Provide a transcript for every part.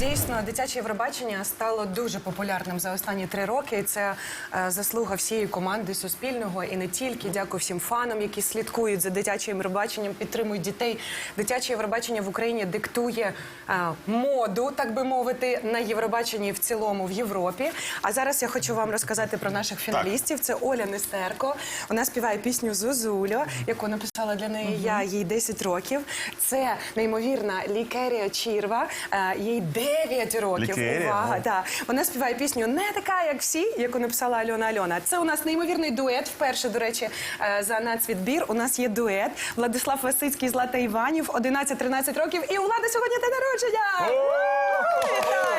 Дійсно, дитяче Євробачення стало дуже популярним за останні три роки. І це е, заслуга всієї команди Суспільного і не тільки. Дякую всім фанам, які слідкують за дитячим Євробаченням, підтримують дітей. Дитяче Євробачення в Україні диктує е, моду, так би мовити, на Євробаченні в цілому в Європі. А зараз я хочу вам розказати про наших фіналістів. Це Оля Нестерко. Вона співає пісню Зозулю, яку написала для неї я. Їй 10 років. Це неймовірна Лікерія Чірва. е, Їй 9 років. Лікерія, Увага, ну. та вона співає пісню не така, як всі, яку написала Альона Альона. Це у нас неймовірний дует. Вперше, до речі, е, за нацвідбір у нас є дует. Владислав Васицький, Злата Іванів, 11-13 років. І у Влади сьогодні день народження. Вітаємо!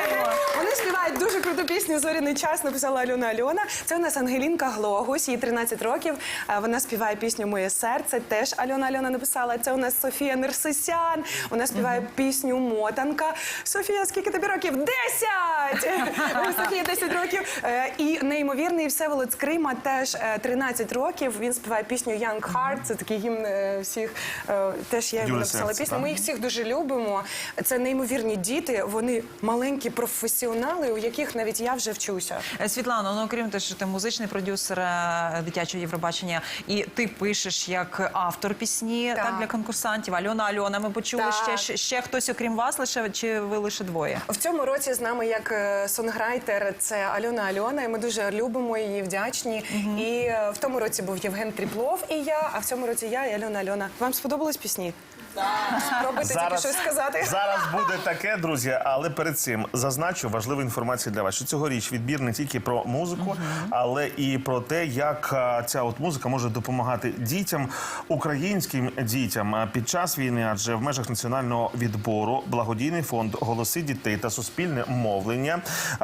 Вони співають дуже круту пісню Зоряний час написала Альона Альона. Це у нас Ангелінка Глогус, їй 13 років. Е, Вона співає пісню Моє серце. Теж Альона Альона написала. Це у нас Софія Нерсисян. Вона співає пісню Мотанка. Софія, скільки тобі років? Десять! У Софії 10 років. Е, І неймовірний Всеволод з Крима теж е, 13 років. Він співає пісню Young Heart. Це такий гімн е, всіх. е, Теж я йому написала пісню. Ми їх всіх дуже любимо. Це неймовірні діти. Вони маленькі професіонали, у яких навіть я вже вчуся. Е, Світлано, ну окрім того, що ти музичний продюсер е, дитячого Євробачення, і ти пишеш як автор пісні Так. так, для конкурсантів. Альона Альона, ми почули Так. ще, ще, хтось окрім вас, лише чи ви лише двоє? В цьому році з нами як е, сонграйтер це Альона Альона. і Ми дуже любимо її, вдячні. І е, в тому році був Євген Тріплов і я. А в цьому році я і Альона Альона. Вам сподобались пісні? Спробуйте тільки щось сказати. зараз буде таке, друзі. Але перед цим зазначу важливу інформацію для вас. Що цьогоріч відбір не тільки про музику, але і про те, як ця от музика може допомагати дітям, українським дітям під час війни, адже в межах національного відбору благодійний фонд Голоси дітей та суспільне мовлення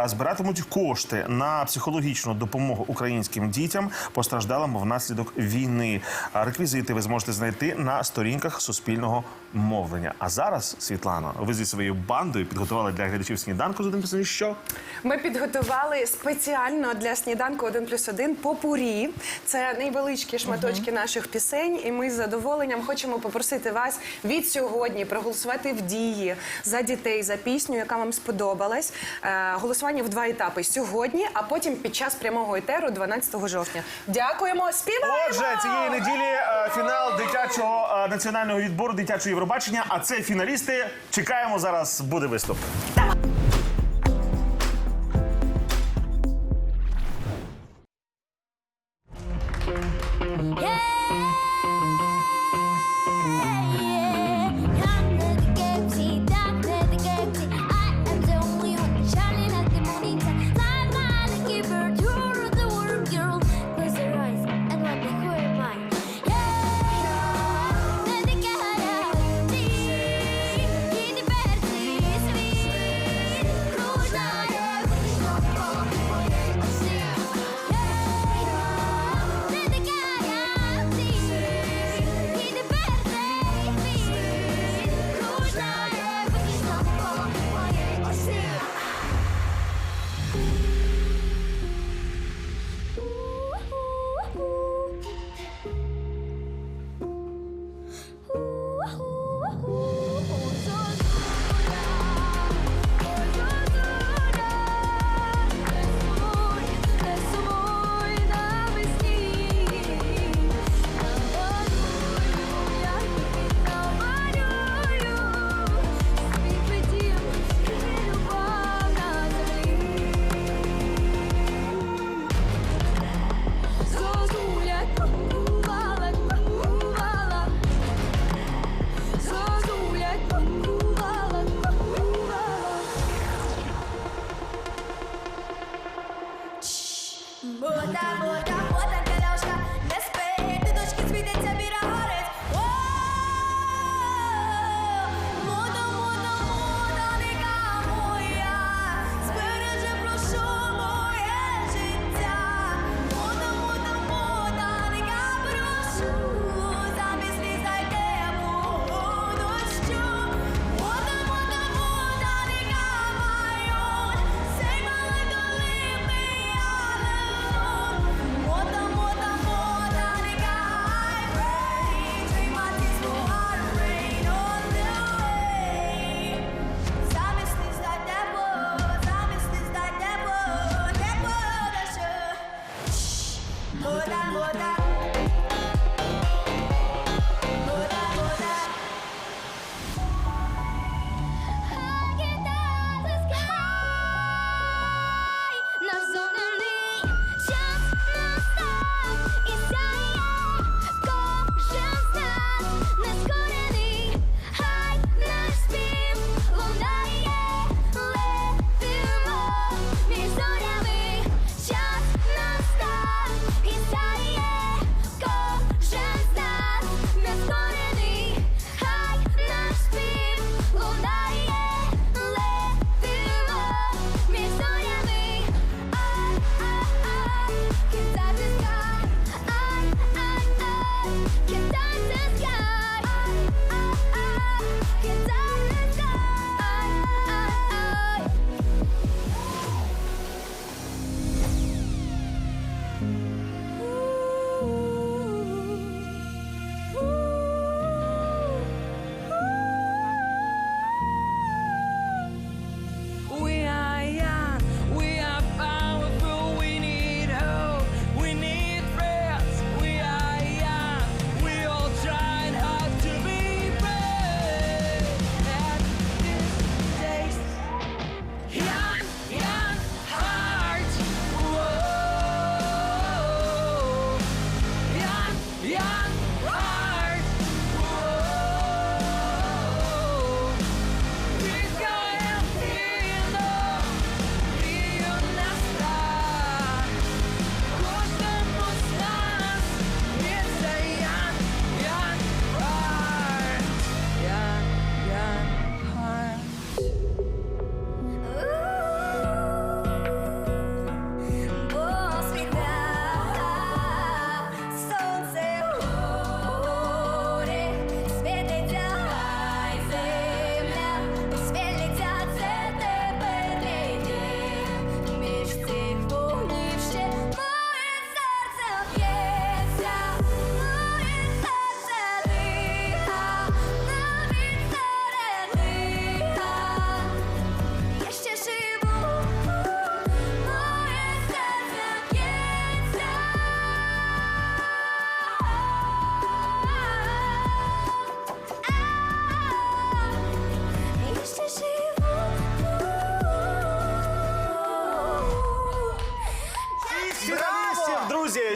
збиратимуть кошти на психологічну допомогу українським дітям, постраждалим внаслідок війни. А Реквізити ви зможете знайти на сторінках суспільного мовлення. А зараз, Світлано, ви зі своєю бандою підготували для глядачів сніданку з один пісень. Що? Ми підготували спеціально для сніданку 1 плюс 1 попурі. Це невеличкі шматочки наших пісень, і ми з задоволенням хочемо попросити вас від сьогодні проголосувати в дії за дітей за пісню, яка вам сподобалась. Е, голосування в два етапи сьогодні, а потім під час прямого етеру 12 жовтня. Дякуємо, співаємо! Отже, цієї неділі е, фінал дитячого е, національного відбору дитячого Євробачення. А це фіналісти. Чекаємо зараз. Буде виступ. Young,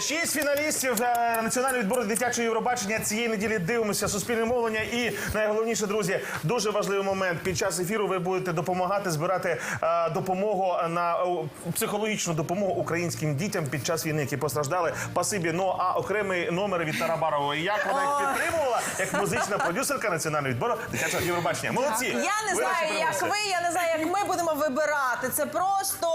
шість фіналістів національного відбору дитячого Євробачення цієї неділі дивимося суспільне мовлення. І найголовніше, друзі, дуже важливий момент. Під час ефіру ви будете допомагати збирати е, допомогу на е, психологічну допомогу українським дітям під час війни, які постраждали. Пасибі. Ну а окремий номер від Тарабарової. Як вона їх підтримувала, як музична продюсерка національного відбору дитячого Євробачення. Молодці! Я не Ви знаю, як ви, я не знаю, як ми будемо вибирати. Це просто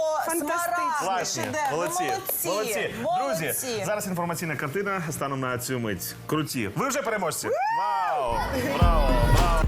молодці, молодці, молодці. Друзі, зараз інформаційна картина станом на цю мить. Круті. Ви вже переможці. Вау! Браво! Браво!